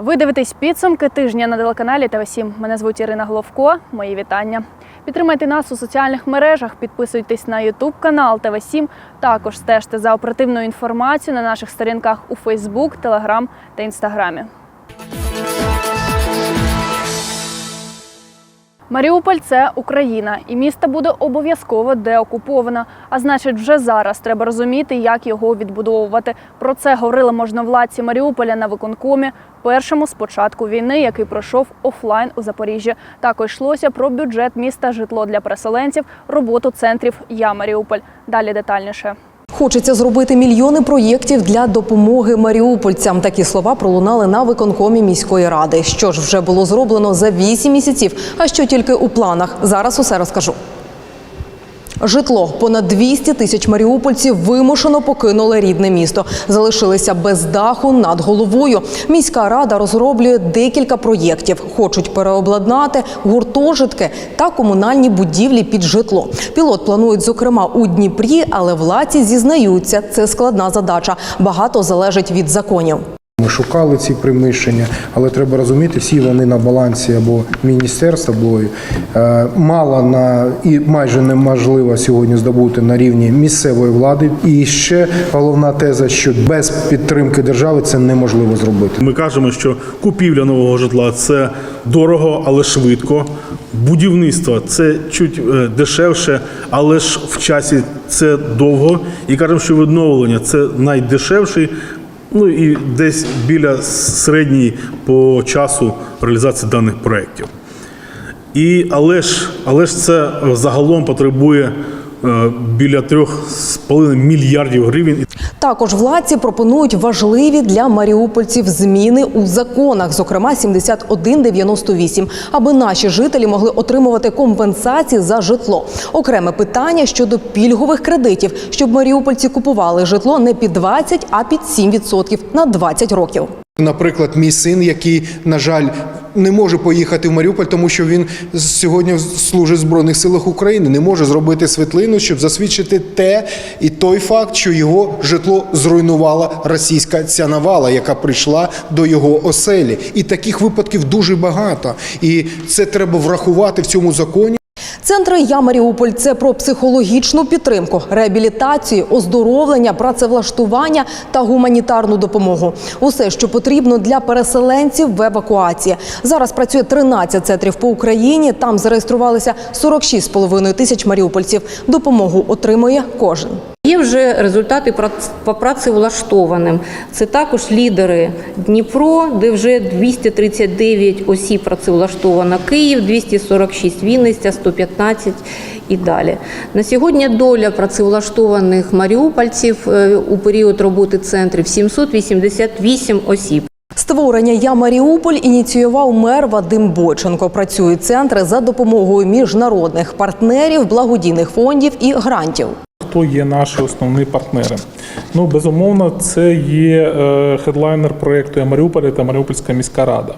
Ви дивитесь підсумки тижня на телеканалі ТВ7. Мене звуть Ірина Головко. Мої вітання. Підтримайте нас у соціальних мережах, підписуйтесь на YouTube канал ТВ7. Також стежте за оперативною інформацією на наших сторінках у Facebook, Telegram та Інстаграмі. Маріуполь це Україна, і місто буде обов'язково деокуповано. А значить, вже зараз треба розуміти, як його відбудовувати. Про це говорили можновладці Маріуполя на виконкомі, першому з початку війни, який пройшов офлайн у Запоріжжі. Також йшлося про бюджет міста, житло для переселенців, роботу центрів Я Маріуполь. Далі детальніше. Хочеться зробити мільйони проєктів для допомоги маріупольцям. Такі слова пролунали на виконкомі міської ради. Що ж вже було зроблено за 8 місяців, а що тільки у планах. Зараз усе розкажу. Житло понад 200 тисяч маріупольців вимушено покинули рідне місто. Залишилися без даху над головою. Міська рада розроблює декілька проєктів. Хочуть переобладнати гуртожитки та комунальні будівлі під житло. Пілот планують, зокрема, у Дніпрі, але владці зізнаються, це складна задача. Багато залежить від законів. Шукали ці приміщення, але треба розуміти, всі вони на балансі або міністерства, або е, мало на і майже неможливо сьогодні здобути на рівні місцевої влади. І ще головна теза, що без підтримки держави це неможливо зробити. Ми кажемо, що купівля нового житла це дорого, але швидко. Будівництво це чуть е, дешевше, але ж в часі це довго. І кажемо, що відновлення це найдешевший. Ну і десь біля середньої по часу реалізації даних проєктів. І, але, ж, але ж це е, загалом потребує е, біля 3,5 мільярдів гривень. Також владці пропонують важливі для маріупольців зміни у законах, зокрема 7198, аби наші жителі могли отримувати компенсації за житло. Окреме питання щодо пільгових кредитів, щоб маріупольці купували житло не під 20, а під 7% на 20 років. Наприклад, мій син, який, на жаль, не може поїхати в Маріуполь, тому що він сьогодні служить в Збройних силах України, не може зробити світлину, щоб засвідчити те і той факт, що його житло зруйнувала російська ця навала, яка прийшла до його оселі. І таких випадків дуже багато. І це треба врахувати в цьому законі. Центри Я Маріуполь це про психологічну підтримку, реабілітацію, оздоровлення, працевлаштування та гуманітарну допомогу. Усе, що потрібно для переселенців в евакуації. Зараз працює 13 центрів по Україні. Там зареєструвалися 46,5 тисяч маріупольців. Допомогу отримує кожен. Є вже результати по працевлаштованим. Це також лідери Дніпро, де вже 239 осіб працевлаштовано, Київ 246, Вінниця 115 і далі. На сьогодні доля працевлаштованих маріупольців е, у період роботи центрів 788 осіб. Створення Я Маріуполь ініціював мер Вадим Бойченко. Працюють центри за допомогою міжнародних партнерів, благодійних фондів і грантів. Хто є наші основні партнери? Ну, безумовно, це є е, хедлайнер проєкту Маріуполя та Маріупольська міська рада,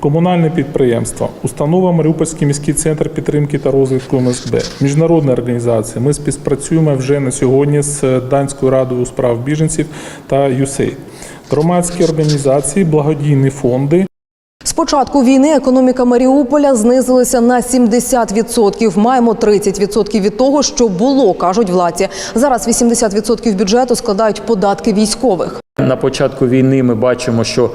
комунальне підприємство, установа Маріупольський міський центр підтримки та розвитку МСБ, міжнародна організація. Ми співпрацюємо вже на сьогодні з Данською радою у справ біженців та USAID. Громадські організації, благодійні фонди. З початку війни економіка Маріуполя знизилася на 70%. Маємо 30% від того, що було, кажуть владці. Зараз 80% бюджету складають податки військових. На початку війни ми бачимо, що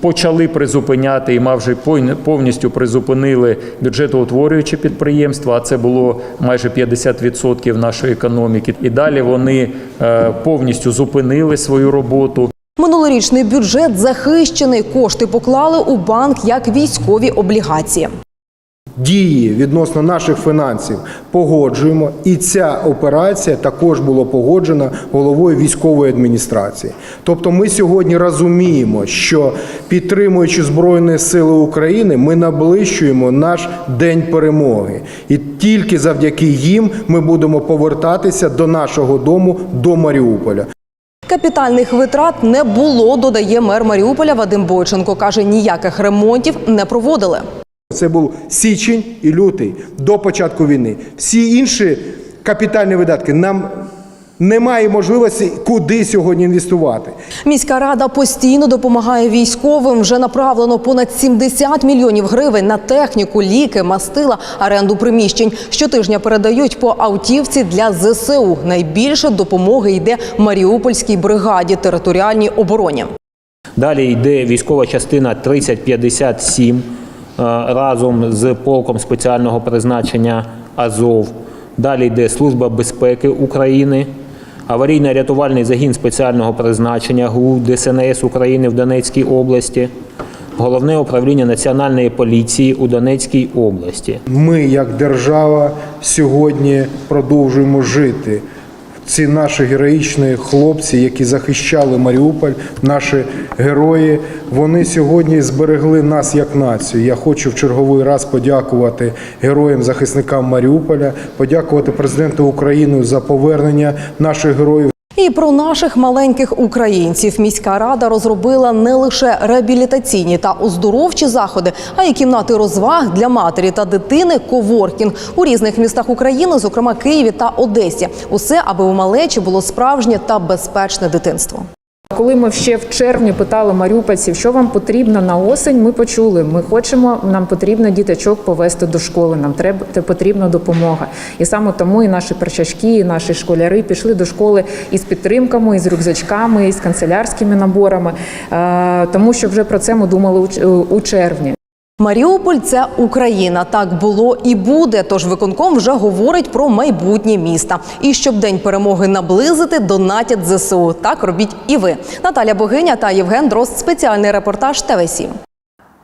почали призупиняти і майже повністю призупинили бюджетоутворюючі підприємства, а це було майже 50% нашої економіки. І далі вони е, повністю зупинили свою роботу. Минулорічний бюджет захищений. Кошти поклали у банк як військові облігації. Дії відносно наших фінансів погоджуємо, і ця операція також була погоджена головою військової адміністрації. Тобто, ми сьогодні розуміємо, що підтримуючи Збройні Сили України, ми наближуємо наш день перемоги, і тільки завдяки їм ми будемо повертатися до нашого дому, до Маріуполя. Капітальних витрат не було, додає мер Маріуполя Вадим Бойченко. Каже, ніяких ремонтів не проводили. Це був січень і лютий до початку війни. Всі інші капітальні видатки нам Немає можливості куди сьогодні інвестувати. Міська рада постійно допомагає військовим. Вже направлено понад 70 мільйонів гривень на техніку, ліки, мастила, оренду приміщень. Щотижня передають по автівці для ЗСУ. Найбільше допомоги йде Маріупольській бригаді територіальній обороні. Далі йде військова частина 3057 е, разом з полком спеціального призначення Азов. Далі йде Служба безпеки України, аварійно-рятувальний загін спеціального призначення ГУ ДСНС України в Донецькій області, Головне управління Національної поліції у Донецькій області. Ми, як держава, сьогодні продовжуємо жити. Ці наші героїчні хлопці, які захищали Маріуполь, наші герої, вони сьогодні зберегли нас як націю. Я хочу в черговий раз подякувати героям-захисникам Маріуполя, подякувати президенту України за повернення наших героїв І про наших маленьких українців міська рада розробила не лише реабілітаційні та оздоровчі заходи, а й кімнати розваг для матері та дитини коворкінг у різних містах України, зокрема Києві та Одесі. Усе, аби у малечі було справжнє та безпечне дитинство. Коли ми ще в червні питали маріупольців, що вам потрібно на осень, ми почули. Ми хочемо, нам потрібно діточок повести до школи. Нам треба потрібна допомога. І саме тому і наші перчачки, і наші школяри пішли до школи із підтримками, із рюкзачками, із канцелярськими наборами, е, тому що вже про це ми думали у у червні. Маріуполь це Україна. Так було і буде. Тож виконком вже говорить про майбутнє міста. І щоб день перемоги наблизити, донатять ЗСУ. Так робіть і ви. Наталя Богиня та Євген Дрозд. Спеціальний репортаж ТВ 7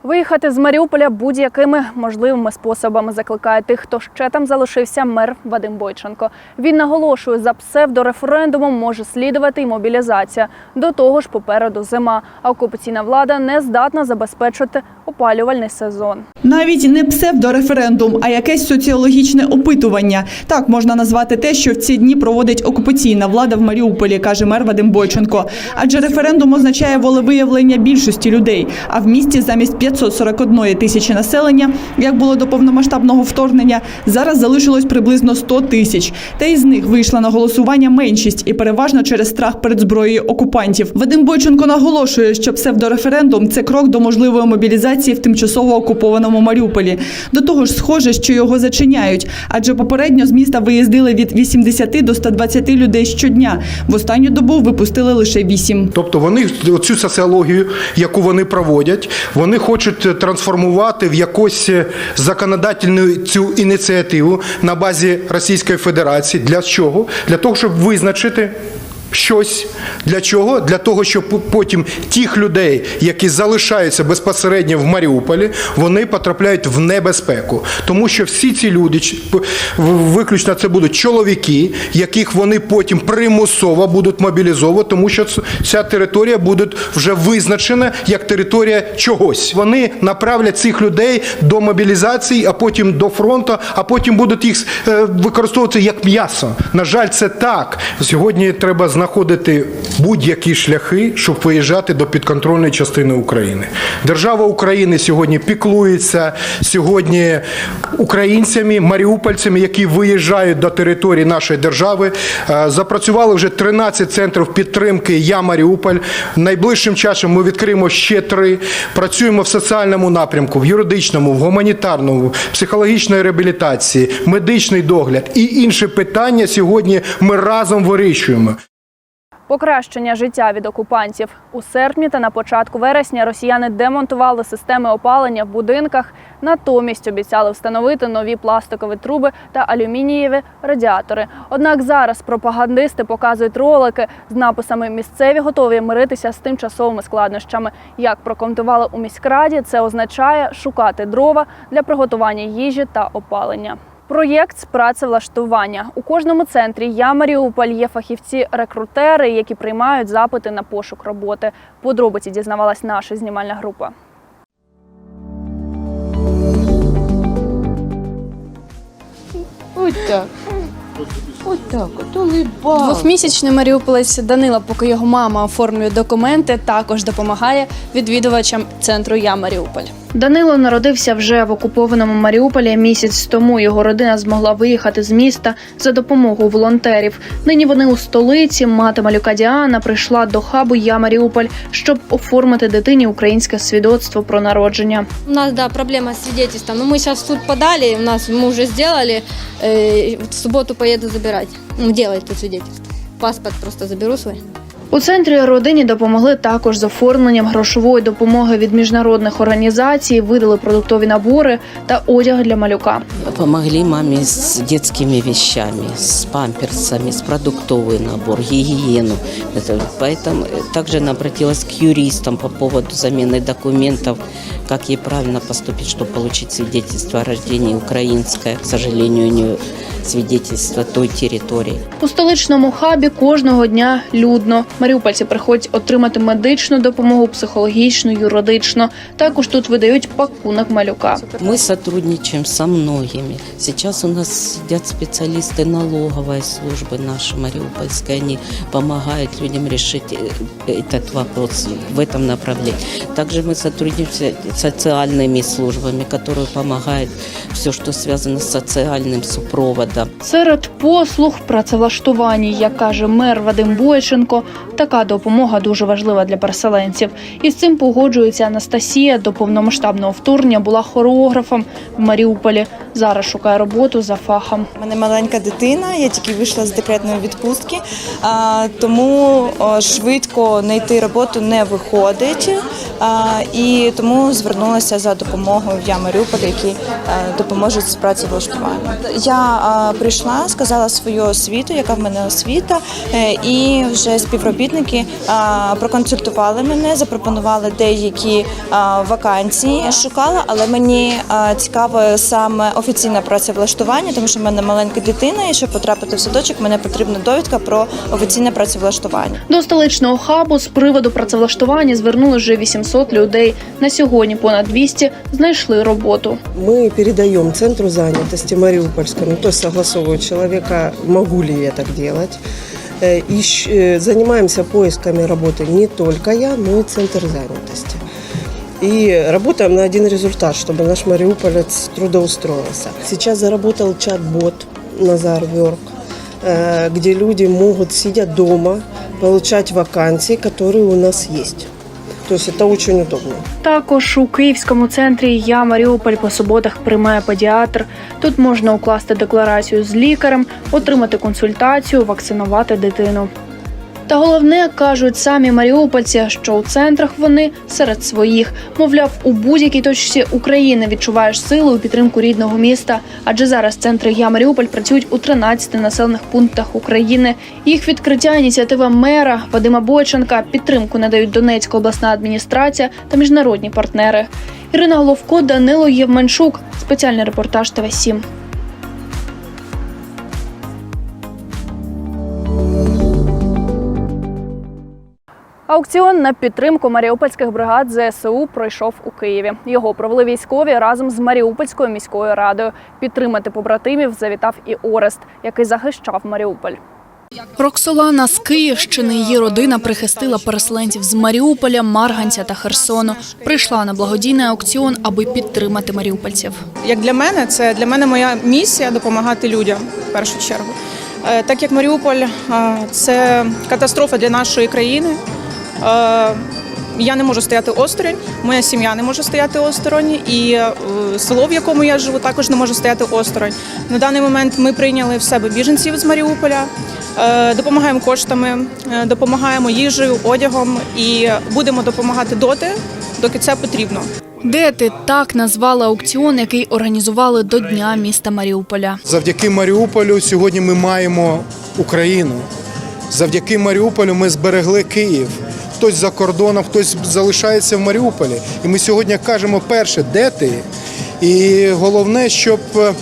Виїхати з Маріуполя будь-якими можливими способами закликає тих, хто ще там залишився мер Вадим Бойченко. Він наголошує, за псевдореферендумом може слідувати й мобілізація. До того ж, попереду зима, а окупаційна влада не здатна забезпечити опалювальний сезон. Навіть не псевдореферендум, а якесь соціологічне опитування. Так можна назвати те, що в ці дні проводить окупаційна влада в Маріуполі, каже мер Вадим Бойченко. Адже референдум означає волевиявлення більшості людей. А в місті замість 541 тисячі населення, як було до повномасштабного вторгнення, зараз залишилось приблизно 100 тисяч. Та із них вийшла на голосування меншість і переважно через страх перед зброєю окупантів. Вадим Бойченко наголошує, що псевдореферендум це крок до можливої мобілізації в тимчасово окупованому Маріуполі. До того ж, схоже, що його зачиняють, адже попередньо з міста виїздили від 80 до 120 людей щодня. В останню добу випустили лише 8. Тобто вони цю соціологію, яку вони проводять, вони хочуть трансформувати в якусь законодательну цю ініціативу на базі Російської Федерації. Для чого? Для того, щоб визначити. Щось для чого? Для того, щоб потім тих людей, які залишаються безпосередньо в Маріуполі, вони потрапляють в небезпеку. Тому що всі ці люди, виключно це будуть чоловіки, яких вони потім примусово будуть мобілізовувати, тому що ця територія буде вже визначена як територія чогось. Вони направлять цих людей до мобілізації, а потім до фронту, а потім будуть їх е, використовувати як м'ясо. На жаль, це так. Сьогодні треба знаходити будь-які шляхи, щоб виїжджати до підконтрольної частини України. Держава України сьогодні піклується сьогодні українцями, маріупольцями, які виїжджають до території нашої держави. Е, Запрацювали вже 13 центрів підтримки Я Маріуполь. Найближчим часом ми відкриємо ще три. Працюємо в соціальному напрямку, в юридичному, в гуманітарному, психологічної реабілітації, медичний догляд і інші питання сьогодні ми разом вирішуємо. Покращення життя від окупантів у серпні та на початку вересня росіяни демонтували системи опалення в будинках. Натомість обіцяли встановити нові пластикові труби та алюмінієві радіатори. Однак зараз пропагандисти показують ролики з написами Місцеві готові миритися з тимчасовими складнощами. Як прокоментували у міськраді, це означає шукати дрова для приготування їжі та опалення. Проєкт з працевлаштування у кожному центрі Я Маріуполь є фахівці-рекрутери, які приймають запити на пошук роботи. Подробиці дізнавалась наша знімальна група. Ось так. Ось так, от. Двохмісячний маріуполець Данила, поки його мама оформлює документи, також допомагає відвідувачам центру Я Маріуполь. Данило народився вже в окупованому Маріуполі. Місяць тому його родина змогла виїхати з міста за допомогою волонтерів. Нині вони у столиці. Мати малюка Діана прийшла до хабу Я Маріуполь, щоб оформити дитині українське свідоцтво про народження. У нас, да, проблема с свидетельством. Но мы сейчас в суд подали, у нас мы уже сделали. Э, в субботу поеду забирать. Ну, делать тут свидетельство. Паспорт просто заберу свой. У центрі родині допомогли також з оформленням грошової допомоги від міжнародних організацій, видали продуктові набори та одяг для малюка. Помогли маме с детскими вещами, с памперсами, с продуктовый набор, гигиену. Это, поэтому также она обратилась к юристам по поводу замены документов, как ей правильно поступить, чтобы получить свидетельство о рождении украинское. К сожалению, у нее свидетельство той территории. У столичному хабі кожного дня людно. Маріупольці приходять отримати медичну допомогу, психологічну, юридичну. Також тут видають пакунок малюка. Мы сотрудничаем со многими. Сейчас у нас сидят специалисты налоговой службы нашей мариупольской. Они помогают людям решить э, этот вопрос в этом направлении. Также мы сотрудничаем с социальными службами, которые помогают все, что связано с социальным супроводом. Серед послуг працевлаштування, як каже мер Вадим Бойченко, така допомога дуже важлива для переселенців. І з цим погоджується Анастасія. До повномасштабного вторгнення була хореографом в Маріуполі. Зараз шукає роботу за фахом. У мене маленька дитина, я тільки вийшла з декретної відпустки, тому швидко знайти роботу не виходить. І тому звернулася за допомогою в Я Маріуполь, які допоможуть з працевлаштуванням. Я прийшла, сказала свою освіту, яка в мене освіта, е, і вже співробітники проконсультували мене, запропонували деякі вакансії. Я шукала, але мені цікаво саме офіційне працевлаштування, тому що в мене маленька дитина, і щоб потрапити в садочок, мені потрібна довідка про офіційне працевлаштування. До столичного хабу з приводу працевлаштування звернули вже 800 людей. На сьогодні понад 200 знайшли роботу. Мы передаем Центру занятости Мариупольскому, то есть согласовываю человека, могу ли я так делать. Э, ищ- э, занимаемся поисками работы не только я, но и Центр занятости. И работаем на один результат, чтобы наш мариуполец трудоустроился. Сейчас заработал чат-бот Назар Верк, э, где люди могут, сидя дома, получать вакансии, которые у нас есть. То це очень удобно. Також у київському центрі Я Маріуполь по суботах приймає педіатр. Тут можна укласти декларацію з лікарем, отримати консультацію, вакцинувати дитину. Та головне кажуть самі маріупольці, що у центрах вони серед своїх. Мовляв, у будь-якій точці України відчуваєш силу у підтримку рідного міста. Адже зараз центри Я Маріуполь працюють у 13 населених пунктах України. Їх відкриття ініціатива мера Вадима Бойченка. Підтримку надають Донецька обласна адміністрація та міжнародні партнери. Ірина Головко, Данило Євменчук. Спеціальний репортаж ТВ 7 Аукціон на підтримку маріупольських бригад ЗСУ пройшов у Києві. Його провели військові разом з Маріупольською міською радою. Підтримати побратимів завітав і Орест, який захищав Маріуполь. Роксолана з Київщини. Її родина прихистила переселенців з Маріуполя, Марганця та Херсону. Прийшла на благодійний аукціон, аби підтримати маріупольців. Як для мене, це для мене моя місія допомагати людям в першу чергу. Е, Так як Маріуполь е, це катастрофа для нашої країни. Е, Я не можу стояти осторонь, моя сім'я не може стояти осторонь, і е, село, в якому я живу, також не може стояти осторонь. На даний момент ми прийняли в себе біженців з Маріуполя, е, допомагаємо коштами, допомагаємо їжею, одягом і будемо допомагати доти, доки це потрібно. Де ти так назвали аукціон, який організували до Дня міста Маріуполя? Завдяки Маріуполю сьогодні ми маємо Україну. Завдяки Маріуполю ми зберегли Київ. Хтось за кордоном, хтось залишається в Маріуполі. І ми сьогодні кажемо перше, де ти? І головне, щоб е,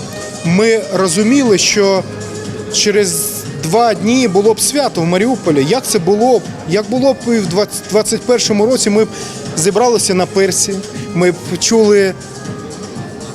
ми розуміли, що через два дні було б свято в Маріуполі. Як це було б? Як було б і в 2021 році ми б зібралися на персі, ми б чули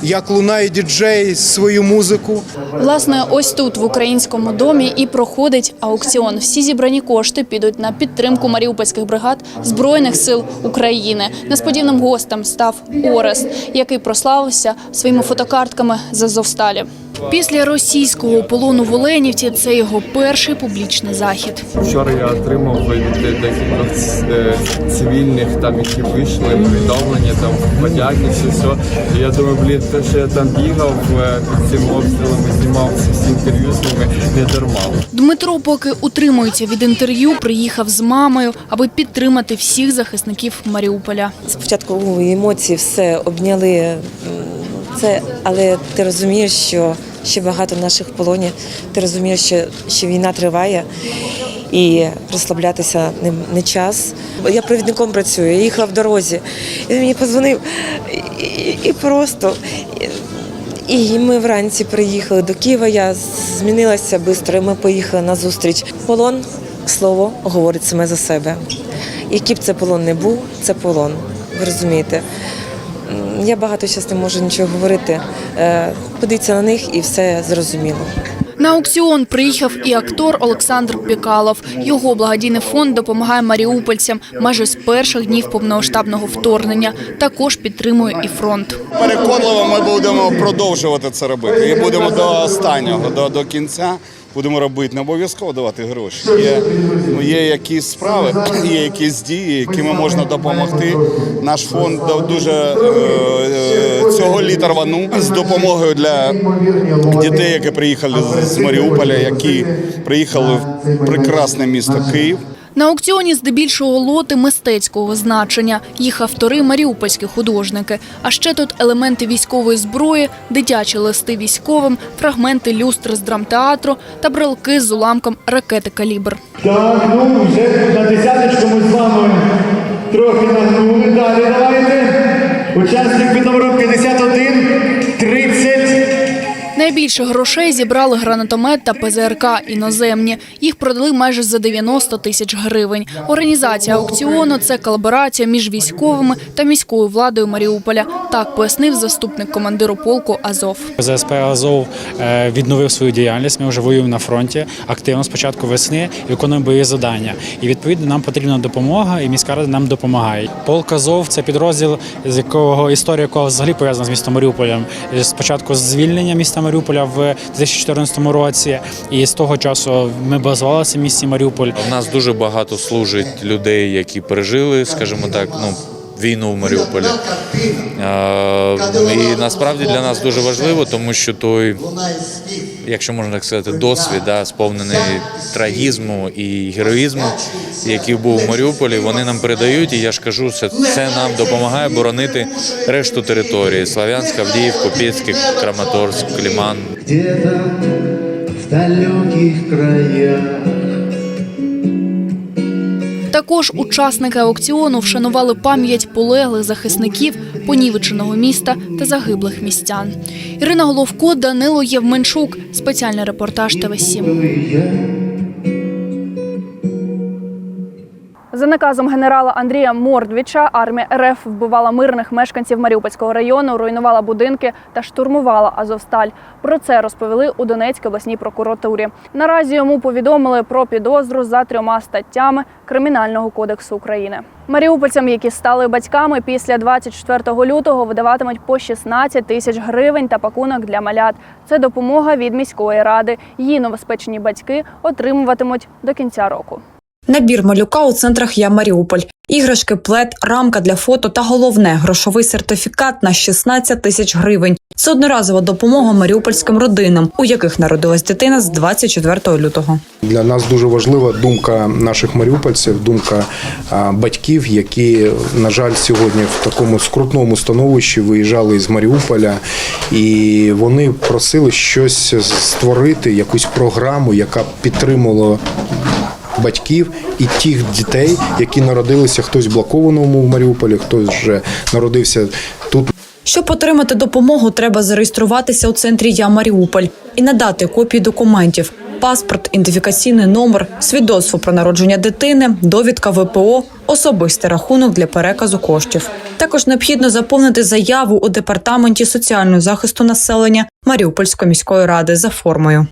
як лунає діджей свою музику. Власне, ось тут, в українському домі, і проходить аукціон. Всі зібрані кошти підуть на підтримку маріупольських бригад Збройних сил України. Несподіваним гостем став Орест, який прославився своїми фотокартками з Азовсталі. Після російського полону в Оленівці це його перший публічний захід. Вчора я отримав від декількох е, цивільних, там які вийшли, повідомлення, там подяки, все все. І я думаю, блін, те, що я там бігав е, під цим обстрілом і знімав всі інтерв'ю з ними, не дарма. Дмитро, поки утримується від інтерв'ю, приїхав з мамою, аби підтримати всіх захисників Маріуполя. Спочатку емоції все обняли це, але ти розумієш, що ще багато наших полоні. Ти розумієш, що, що війна триває і розслаблятися не, не час. Я провідником працюю, я їхала в дорозі. І він мені подзвонив і, і, просто. І ми вранці приїхали до Києва. Я змінилася швидко, ми поїхали на зустріч. Полон слово говорить саме за себе. Який б це полон не був, це полон. Ви розумієте? Я багато зараз не можу нічого говорити. Е, Подивіться на них і все зрозуміло. На аукціон приїхав і актор Олександр Пікалов. Його благодійний фонд допомагає маріупольцям майже з перших днів повномасштабного вторгнення. Також підтримує і фронт. Переконливо ми будемо продовжувати це робити. І будемо до останнього, до, до кінця. Будемо робити, не обов'язково давати гроші. Є, ну, є якісь справи, є якісь дії, якими можна допомогти. Наш фонд дуже е, е, цього літа рванув з допомогою для дітей, які приїхали з Маріуполя, які приїхали в прекрасне місто Київ. На аукціоні здебільшого лоти мистецького значення. Їх автори маріупольські художники. А ще тут елементи військової зброї, дитячі листи військовим, фрагменти люстри з драмтеатру та брелки з уламком ракети калібр. Так, ну вже на десяточку ми з вами трохи нагнули. Далі давайте. Учасник під номером 51, 30. Найбільше грошей зібрали гранатомет та ПЗРК іноземні. Їх продали майже за 90 тисяч гривень. Організація аукціону це колаборація між військовими та міською владою Маріуполя. Так пояснив заступник командиру полку Азов. ЗСП Азов е, відновив свою діяльність. Ми вже воюємо на фронті активно з початку весни і виконуємо бойові завдання. І відповідно нам потрібна допомога, і міська рада нам допомагає. Полк Азов це підрозділ, з якого історія якого взагалі пов'язана з містом Маріуполем. Спочатку звільнення міста Маріуполя в 2014 році, і з того часу ми базувалися в місті Маріуполь. У нас дуже багато служить людей, які пережили, скажімо так, ну. Війну в Маріуполі. І насправді для нас дуже важливо, тому що той, якщо можна так сказати, досвід, да, сповнений трагізму і героїзму, який був в Маріуполі, вони нам передають, і я ж кажу, це, це нам допомагає боронити решту території: Славянськ, Авдіїв, Копєцький, Краматорськ, Ліман. В далеких краях. Також учасники аукціону вшанували пам'ять полеглих захисників, понівеченого міста та загиблих містян. Ірина Головко, Данило Євменчук, спеціальний репортаж ТВ7. За наказом генерала Андрія Мордвіча армія РФ вбивала мирних мешканців Маріупольського району, руйнувала будинки та штурмувала Азовсталь. Про це розповіли у Донецькій обласній прокуратурі. Наразі йому повідомили про підозру за трьома статтями Кримінального кодексу України. Маріупольцям, які стали батьками після 24 лютого, видаватимуть по 16 тисяч гривень та пакунок для малят. Це допомога від міської ради. Її новоспечені батьки отримуватимуть до кінця року. Набір малюка у центрах Я Маріуполь. Іграшки, плед, рамка для фото та головне грошовий сертифікат на 16 тисяч гривень. Це одноразова допомога маріупольським родинам, у яких народилась дитина з 24 лютого. Для нас дуже важлива думка наших маріупольців, думка батьків, які, на жаль, сьогодні в такому скрутному становищі виїжджали з Маріуполя, і вони просили щось створити, якусь програму, яка підтримувала батьків і тих дітей, які народилися хтось в блокованому в Маріуполі, хтось вже народився тут. Щоб отримати допомогу, треба зареєструватися у центрі Я Маріуполь і надати копії документів. паспорт, ідентифікаційний номер, свідоцтво про народження дитини, довідка ВПО, особистий рахунок для переказу коштів. Також необхідно заповнити заяву у департаменті соціального захисту населення Маріупольської міської ради за формою.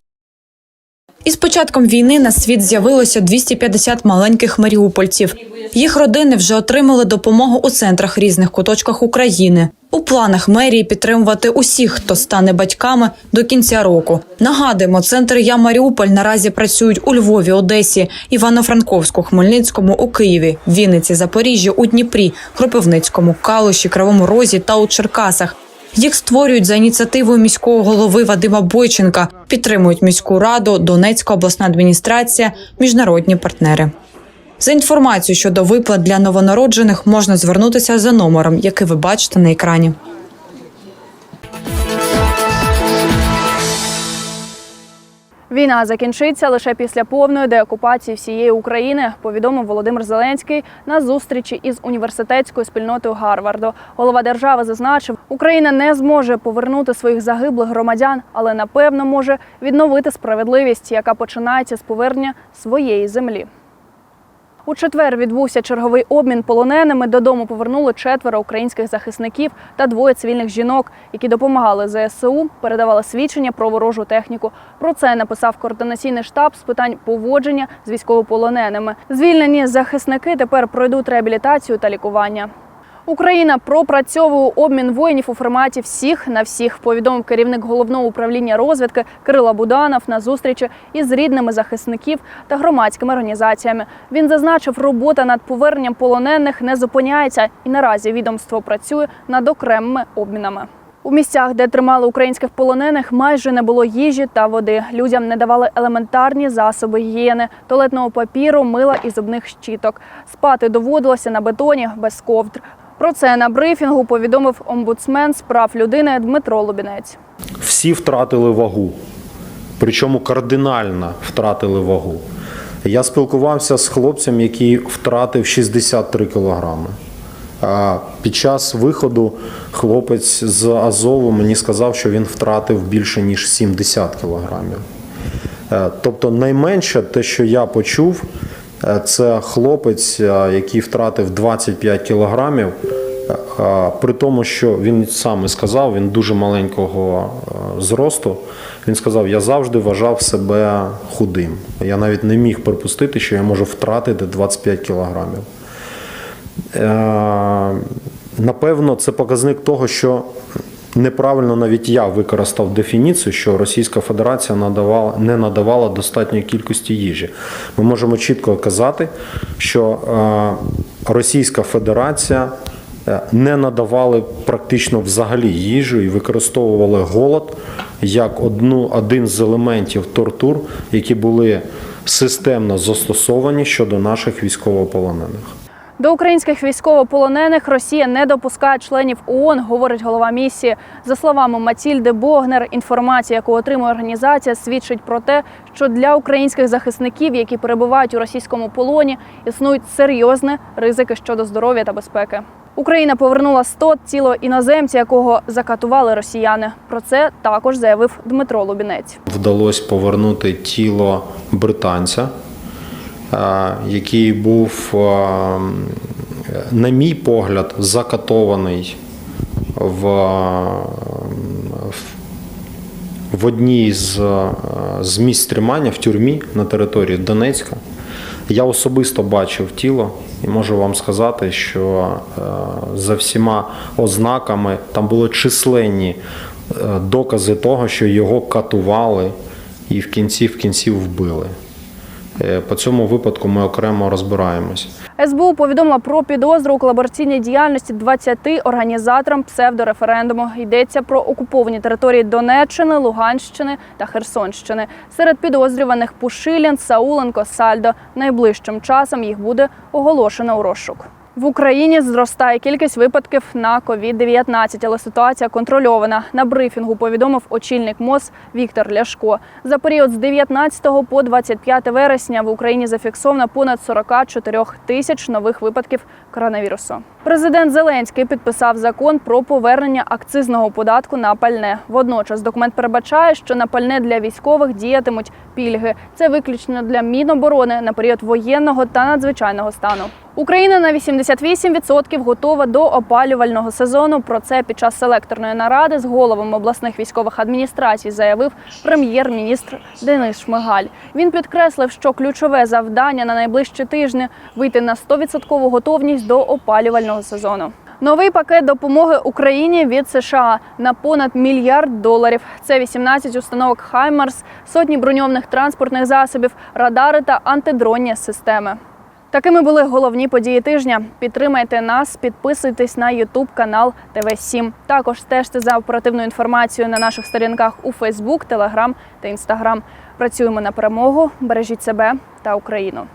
Із початком війни на світ з'явилося 250 маленьких маріупольців. Їх родини вже отримали допомогу у центрах різних куточках України. У планах мерії підтримувати усіх, хто стане батьками до кінця року. Нагадуємо, центри Я Маріуполь наразі працюють у Львові, Одесі, Івано-Франковську, Хмельницькому, у Києві, Вінниці, Запоріжжі, у Дніпрі, Кропивницькому, Калуші, Кривому Розі та у Черкасах. Їх створюють за ініціативою міського голови Вадима Бойченка, підтримують міську раду, Донецька обласна адміністрація, міжнародні партнери. За інформацією щодо виплат для новонароджених можна звернутися за номером, який ви бачите на екрані. Війна закінчиться лише після повної деокупації всієї України, повідомив Володимир Зеленський на зустрічі із університетською спільнотою Гарварду. Голова держави зазначив, Україна не зможе повернути своїх загиблих громадян, але напевно може відновити справедливість, яка починається з повернення своєї землі. У четвер відбувся черговий обмін полоненими. Додому повернули четверо українських захисників та двоє цивільних жінок, які допомагали ЗСУ, передавали свідчення про ворожу техніку. Про це написав координаційний штаб з питань поводження з військовополоненими. Звільнені захисники тепер пройдуть реабілітацію та лікування. Україна пропрацьовує обмін воїнів у форматі всіх на всіх. Повідомив керівник головного управління розвідки Кирила Буданов на зустрічі із рідними захисників та громадськими організаціями. Він зазначив, робота над поверненням полонених не зупиняється, і наразі відомство працює над окремими обмінами. У місцях, де тримали українських полонених, майже не було їжі та води. Людям не давали елементарні засоби гігієни, туалетного папіру, мила і зубних щіток. Спати доводилося на бетоні без ковдр. Про це на брифінгу повідомив омбудсмен з прав людини Дмитро Лубінець. всі втратили вагу, причому кардинально втратили вагу. Я спілкувався з хлопцем, який втратив 63 кілограми. А під час виходу хлопець з Азову мені сказав, що він втратив більше ніж 70 кілограмів. Е, Тобто найменше те, що я почув, це хлопець, е, який втратив 25 кілограмів. е, е, При тому, що він сам сказав, він дуже маленького е, зросту. Він сказав: я завжди вважав себе худим. Я навіть не міг припустити, що я можу втратити 25 кілограмів. Е, Напевно, це показник того, що неправильно навіть я використав дефініцію, що Російська Федерація надавала, не надавала достатньої кількості їжі. Ми можемо чітко казати, що е, Російська Федерація е, не надавали практично взагалі їжу і використовували голод як одну, один з елементів тортур, які були системно застосовані щодо наших військовополонених. До українських військовополонених Росія не допускає членів ООН, говорить голова місії. За словами Матільди Богнер, інформація, яку отримує організація, свідчить про те, що для українських захисників, які перебувають у російському полоні, існують серйозні ризики щодо здоров'я та безпеки. Україна повернула 100 тіло іноземця, якого закатували росіяни. Про це також заявив Дмитро Лубінець. Вдалося повернути тіло британця, який був, е, на мій погляд, закатований в, в одній з, е, з місць тримання в тюрмі на території Донецька. Я особисто бачив тіло і можу вам сказати, що е, за всіма ознаками там були численні е, докази того, що його катували і в кінці в кінці вбили. Е, По цьому випадку ми окремо розбираємось. СБУ повідомила про підозру у колабораційній діяльності 20 організаторам псевдореферендуму. Йдеться про окуповані території Донеччини, Луганщини та Херсонщини. Серед підозрюваних Пушилін, Сауленко, Сальдо. Найближчим часом їх буде оголошено у розшук. В Україні зростає кількість випадків на COVID-19, але ситуація контрольована. На брифінгу повідомив очільник МОЗ Віктор Ляшко. За період з 19 по 25 вересня в Україні зафіксовано понад 44 тисяч нових випадків коронавірусу. Президент Зеленський підписав закон про повернення акцизного податку на пальне. Водночас документ передбачає, що на пальне для військових діятимуть пільги. Це виключно для Міноборони на період воєнного та надзвичайного стану. Україна на 88% готова до опалювального сезону. Про це під час селекторної наради з головами обласних військових адміністрацій заявив прем'єр-міністр Денис Шмигаль. Він підкреслив, що ключове завдання на найближчі тижні вийти на 100% готовність до опалювального сезону. Новий пакет допомоги Україні від США на понад мільярд доларів. Це 18 установок Хаймарс, сотні броньованих транспортних засобів, радари та антидронні системи. Такими були головні події тижня. Підтримайте нас, підписуйтесь на Ютуб канал ТВ 7 Також стежте за оперативною інформацією на наших сторінках у Фейсбук, Телеграм та Інстаграм. Працюємо на перемогу, бережіть себе та Україну.